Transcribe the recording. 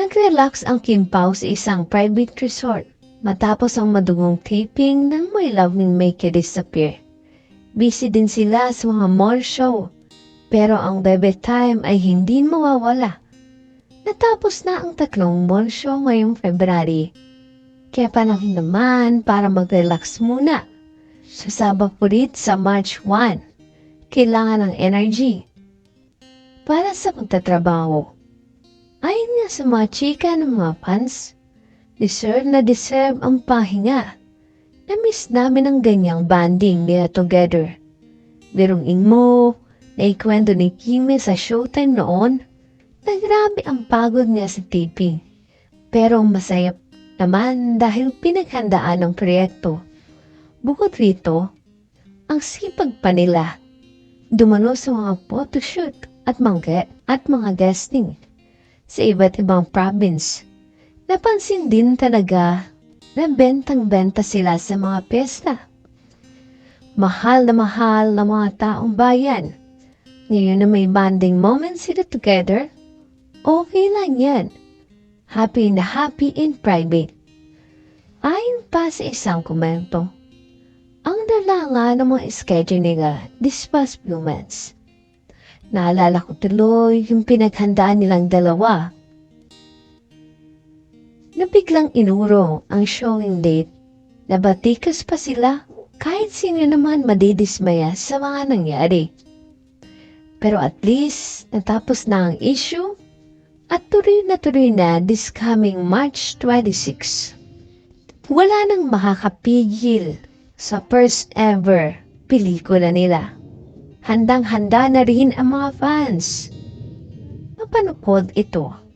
Nag-relax ang Kim Pao sa isang private resort matapos ang madugong taping ng My Loving Make You Disappear. Busy din sila sa mga mall show pero ang bebe time ay hindi mawawala. Natapos na ang tatlong mall show ngayong February. Kaya panahon naman para mag-relax muna. Sasabak ulit sa March 1. Kailangan ng energy para sa pagtatrabaho. Ayon nga sa mga chika ng mga fans, deserve na deserve ang pahinga. Na-miss namin ang ganyang banding nila together. Birungin mo, naikwento ni Kimi sa showtime noon, na grabe ang pagod niya sa taping. Pero masaya naman dahil pinaghandaan ng proyekto. Bukod rito, ang sipag pa nila dumano sa mga photoshoot at mga, at mga guesting sa iba't ibang province. Napansin din talaga na bentang-benta sila sa mga pesta. Mahal na mahal na mga taong bayan. Ngayon na may bonding moment sila together, okay lang yan. Happy na happy in private. Ayon pa sa isang komento, ang dala nga ng mga schedule nila this past few months. Naalala ko tuloy yung pinaghandaan nilang dalawa. Na biglang inurong ang showing date. Nabatikas pa sila kahit sino naman madidismaya sa mga nangyari. Pero at least natapos na ang issue at tuloy na tuloy na this coming March 26. Wala nang makakapigil sa first ever pelikula nila handang-handa na rin ang mga fans. Mapanood ito